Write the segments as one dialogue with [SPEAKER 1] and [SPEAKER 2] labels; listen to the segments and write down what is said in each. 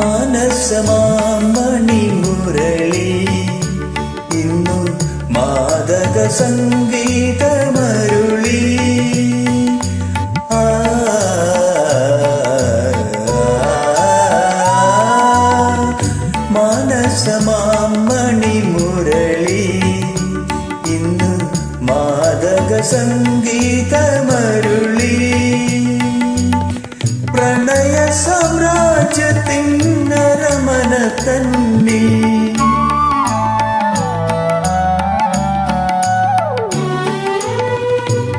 [SPEAKER 1] മാനസമാമണി മുരളി ഇന്നു മാതക സംഗീതമരുളി. മാനസമാമണി മുരളി ഇന്നു മാതക സംഗീതമരുളി. പ്രണയ സാമ്രാജ്യത്തിൻ നരമന തന്നി.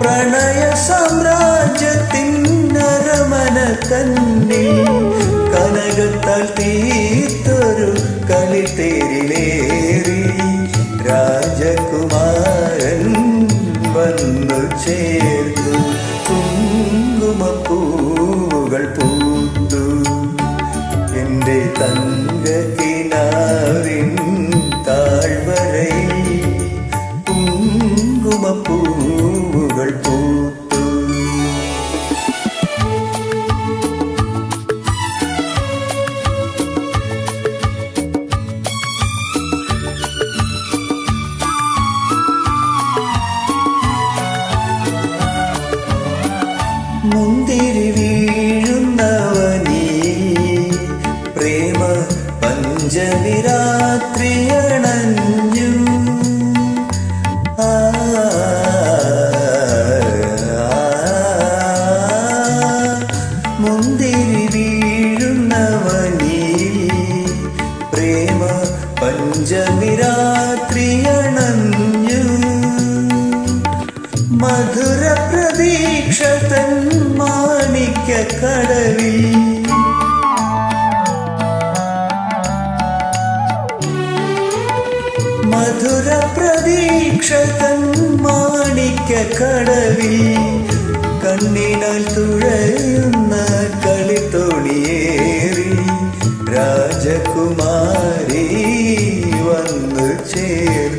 [SPEAKER 1] പ്രണയ സാമ്രാജ്യത്തിൻ നരമന തന്നി. കനകത്താൽ തീർത്തൊരു കളിത്തേരിലേറി രാജകുമാരൻ വന്നു ചേർന്നു മുന്തിരി വീഴുന്നവനീ പ്രേമ പഞ്ചമിരാത്രിയണഞ്ഞു. മധുര പ്രതീക്ഷ തൻ മാണിക്യ കടവിൽ മധുര പ്രതീക്ഷ തൻ മാണിക്യ കടവിൽ കണ്ണിനാൽ തുഴയുന്ന കളിത്തോണിയേറി രാജകുമാരി വന്നു ചേർന്നു